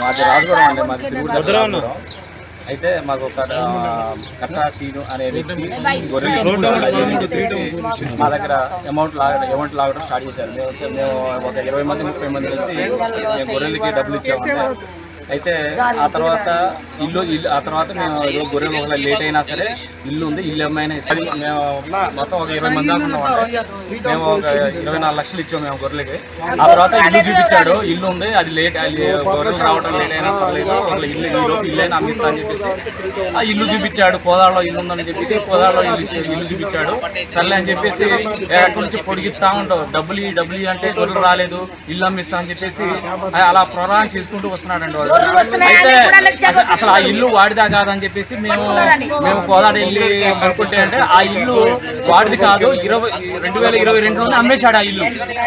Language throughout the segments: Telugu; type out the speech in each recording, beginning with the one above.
మాది రాజుగూడెం అండి మాది తిరుగుడు. అయితే మాకు ఒక ఆ, కట్టా సీను అనే వ్యక్తి మా దగ్గర అమౌంట్ లాగడం అమౌంట్ లాగడం స్టార్ట్ చేశారు. మేము మేము ఒక ఇరవై మంది ముప్పై మంది కలిసి మేము గొర్రెలకి డబ్బులు ఇచ్చామండి అయితే ఆ తర్వాత ఇల్లు ఇల్లు ఆ తర్వాత మేము ఏదో గొర్రెలు ఒకవేళ లేట్ అయినా సరే ఇల్లు ఉంది ఇల్లు ఏమైనా సరే మేము మొత్తం ఒక ఇరవై మంది దాకా ఉన్నామండి. మేము ఒక ఇరవై నాలుగు లక్షలు ఇచ్చాము మేము గొర్రెలకి. ఆ తర్వాత ఇల్లు చూపించాడు. ఇల్లు ఉంది అది లేట్ అది గొర్రెలు రావడం లేట్ అయినా పర్లేదు ఒక ఇల్లు ఇల్లు అయినా అమ్మిస్తా అని చెప్పేసి ఆ ఇల్లు చూపించాడు కోదాడలో ఇల్లు ఉందని చెప్పి కోదాడలో ఇల్లు ఇల్లు చూపించాడు. సర్లే అని చెప్పేసి ఎక్కడి నుంచి పొడిగిస్తా ఉంటావు? డబ్బులు డబ్బులు అంటే గొర్రెలు రాలేదు ఇల్లు అమ్మిస్తా అని చెప్పేసి అలా ప్రొరాన్ చేసుకుంటూ వస్తున్నాడండి వాడు. అయితే అసలు- ఆ ఇల్లు వాడిదా కాదని చెప్పేసి మేము మేము కోదాడ వెళ్ళి కనుక్కుంటే అంటే ఆ ఇల్లు వాడిది కాదు ఇరవై రెండు వేల ఇరవై రెండులోనే అమ్మేశాడు ఆ ఇల్లు.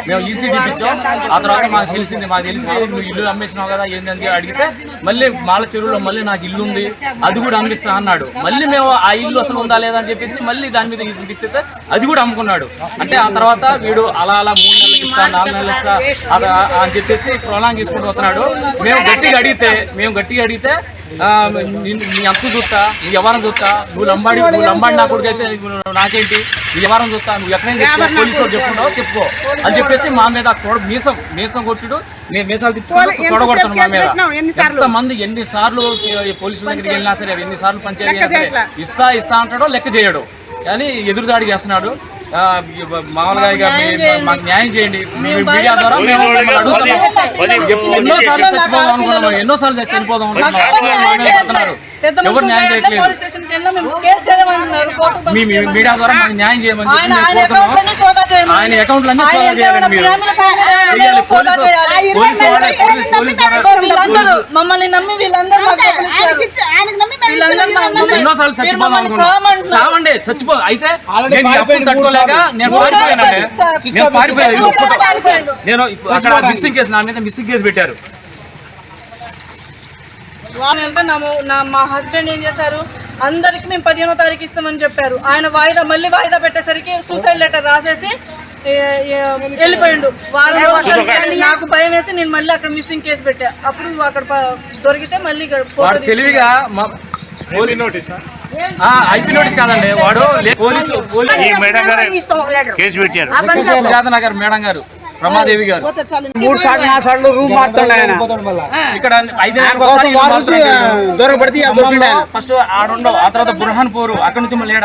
మేము ఈసీ తీపించాం ఆ తర్వాత మాకు తెలిసింది మాకు తెలిసి నువ్వు ఇల్లు అమ్మేసినావు కదా ఏంటని అడిగితే మళ్ళీ మాల చెరువులో మళ్ళీ నాకు ఇల్లు ఉంది అది కూడా అమ్మిస్తా అన్నాడు. మళ్ళీ మేము ఆ ఇల్లు అసలు ఉందా లేదా అని చెప్పేసి మళ్ళీ దాని మీద ఈసీ తిప్పితే అది కూడా అమ్ముకున్నాడు. అంటే ఆ తర్వాత వీడు అలా అలా మూడు నెలలకు ఇస్తా నాలుగు నెలలు ఇస్తా అని చెప్పేసి ప్రొలాంగ్ చేసుకుంటూ వస్తున్నాడు. మేము గట్టిగా అడిగితే మేము గట్టిగా అడిగితే నీ- అంతు చూస్తా నీ వ్యవహారం చూస్తా నువ్వు లంబాడి నువ్వు లంబాడి నా కొడుకు అయితే నాకేంటి? నీ వ్యవహారం చూస్తా నువ్వు ఎక్కడైనా చెప్పుకో పోలీసు వాళ్ళు చెప్పుకుంటావో? చెప్పుకో. అని చెప్పేసి మా మీద తొడ మీసం మీసం కొట్టుడు మేము మీసాలు తిప్పి తొడగొడుతున్నాం మా మీద. ఎంతమంది ఎన్ని సార్లు పోలీసుల దగ్గరికి వెళ్ళినా సరే ఎన్ని సార్లు పంచాయతీ అయినా సరే ఇస్తా ఇస్తా అంటాడో లెక్క చేయడు. కానీ ఎదురుదాడి చేస్తున్నాడు. మామూలుగా ఇక మాకు న్యాయం చేయండి. మీడియా ద్వారా మేము అడుగుతున్నాం ఎన్నో సార్లు చచ్చిపోదాం అనుకున్నాం ఎన్నో సార్లు చనిపోదాం అనుకున్నాం. పెద్ద ఎవరు న్యాయం చేయట్లేదు పోలీస్ స్టేషన్కి వెళ్ళినా మేము కేసు చేయమన్నారు కోర్టుకు మీ మీ మీడియా ద్వారా మాకు న్యాయం చేయమని చెప్పి ఆయన మేము ఆయన కోరుతున్నాం అకౌంట్లన్నీ సోదా చేయమని ఆయన అకౌంట్లన్నీ ఆయన సోదా ఎంత చేయాలండి మీరు. ఫ్యామిలీ ఫ్యామిలీ చేయాలి. సోదా పోలీసు- చేయాలి పోలీసు వాళ్ళే- పోలీసు- పోలీసు ద్వారా- వీళ్ళందరూ మమ్మల్ని నమ్మి వీళ్ళందరూ మాకు డబ్బులు ఇచ్చారు. వీళ్ళందరూ మా- మమ్మల్ని- ఎన్నోసార్లు మీరు చచ్చిపోదాం మమ్మల్ని అనుకున్నాం చావమంటున్నారు. చావండి చచ్చిపో అయితే నేను ఈ అప్పులు తట్టుకోలేక నేను పారిపోయానండి నేను పారిపోయాను. నేను ఇప్పుడు అక్కడ మిస్సింగ్ కేసు నా మీద మిస్సింగ్ కేసు పెట్టారు అంటే నా మొ- నా మా హస్బెండ్ ఏం చేశారు? అందరికి మేము పదిహేనో తారీఖు ఇస్తామని చెప్పారు. ఆయన వాయిదా మళ్ళీ వాయిదా పెట్టేసరికి సూసైడ్ లెటర్ రాసేసి వెళ్ళిపోయిండు. వారం రోజులు నాకు భయం వేసి నేను మళ్ళీ అక్కడ మిస్సింగ్ కేసు పెట్టా. అప్పుడు అక్కడ దొరికితే మళ్ళీ తెలివిగా ఐపీ నోటీస్ కాదండి. వాడు లే- పోలీసు పోలీసు ఈ మేడం గారు కేసు పెట్టారు. మేడం గారు. రమాదేవి గారు. మూడు సార్లు నా సార్లు రూమ్ మారుతాడు ఆయన. ఇక్కడ ఐదు ఆయన. ఫస్ట్ ఆడుండవు ఆ తర్వాత బుర్హాన్పూర్ అక్కడ నుంచి మళ్ళీ